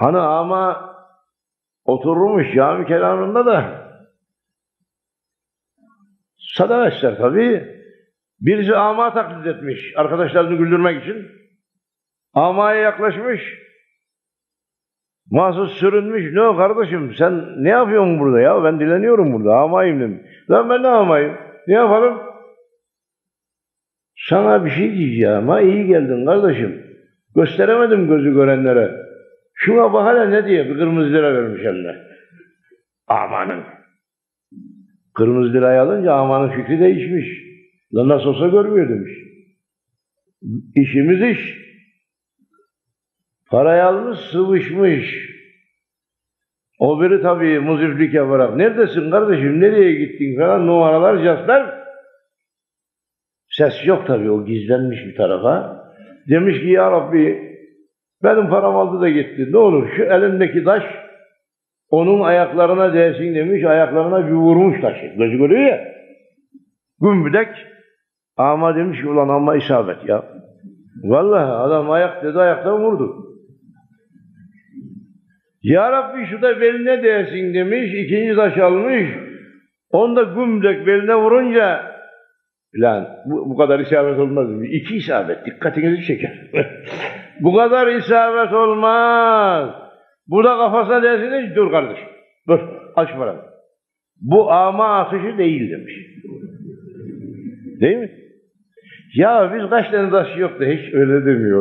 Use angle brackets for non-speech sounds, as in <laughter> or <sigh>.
Hani ama oturmuş cami kenarında da sadaka ister tabii. Birisi ama taklit etmiş arkadaşlarını güldürmek için. Amaya yaklaşmış. Mahsus sürünmüş. Ne o kardeşim sen ne yapıyorsun burada ya? Ben dileniyorum burada. Amayım demiş. Lan ben ne amayım? Ne yapalım? Sana bir şey diyeceğim ha iyi geldin kardeşim. Gösteremedim gözü görenlere. Şuna bak hele ne diye bir kırmızı lira vermiş eline. Amanın. Kırmızı lirayı alınca amanın fikri değişmiş. Lan nasıl olsa görmüyor demiş. İşimiz iş. Parayı almış sıvışmış. O biri tabii muziflik yaparak neredesin kardeşim nereye gittin falan numaralar castlar. Ses yok tabii o gizlenmiş bir tarafa. Demiş ki ya Rabbi benim param aldı da gitti. Ne olur şu elimdeki taş onun ayaklarına değsin demiş. Ayaklarına bir vurmuş taşı. Gözü görüyor ya. Gümbüdek. Ama demiş ki ulan ama isabet ya. Vallahi adam ayak dedi ayaktan vurdu. Ya Rabbi şu da beline değsin demiş. ikinci taş almış. Onda gümdek beline vurunca Lan bu, bu kadar isabet olmaz. İki isabet. Dikkatinizi çeker. <laughs> bu kadar isabet olmaz. Bu da kafasına dersiniz. Dur kardeşim. Dur. Aç paranı. Bu ama atışı değil demiş. Değil mi? Ya biz kaç tane taş yok da hiç öyle demiyoruz.